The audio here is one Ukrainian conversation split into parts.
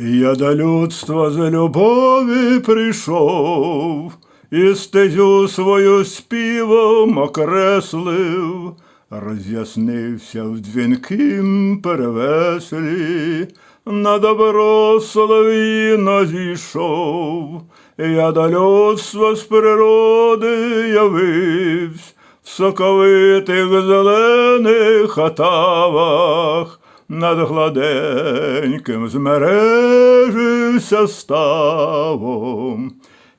Я до людства з любові прийшов, і стезю свою співом окреслив, роз'яснився в дзвінким перевеселі, на добро солов'їно зійшов, я до людства з природи явився, в соковитих зелених отавах, над гладеньким змережився ставом.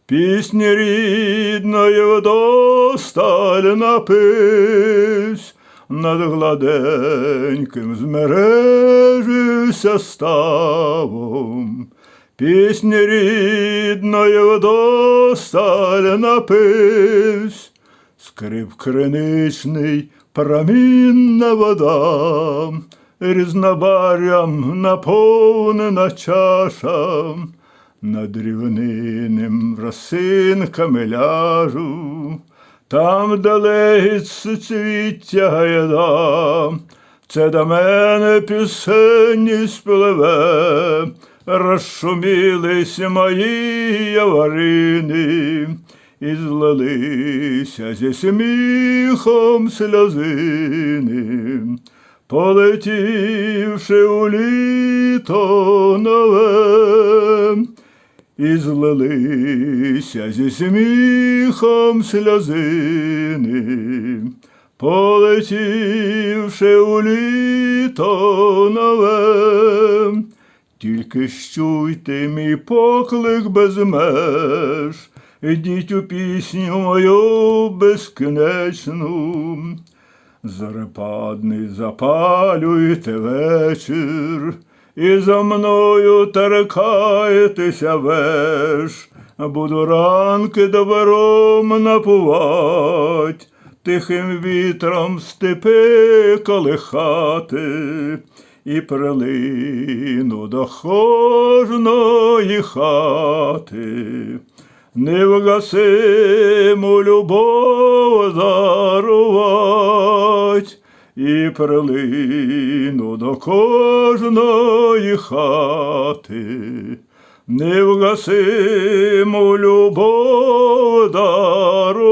Пісні рідної вдосталь напивсь, над гладеньким змережився ставом. Пісні рідної вдосталь напивсь, скрип криничний, промінна вода, різнобарям наповнена чаша, над рівниним росинками ляжу, там далець суцвіття гайда, це до мене пісенні спливе, розшумілись мої яварини, і злилися зі сміхом сльозини, полетівши у літо нове, і злилися зі сміхом сльозини, полетівши у літо нове, тільки щуйте мій поклик без меж, ідіть у пісню мою безкінечну. Зарепадний запалюйте вечір, і за мною теркаєтеся веш, буду ранки добром напувать, тихим вітром степи колихати, і прилину до кожної хати. Невгасиму любов дарувать і прилину до кожної хати, невгасиму любов дарувать.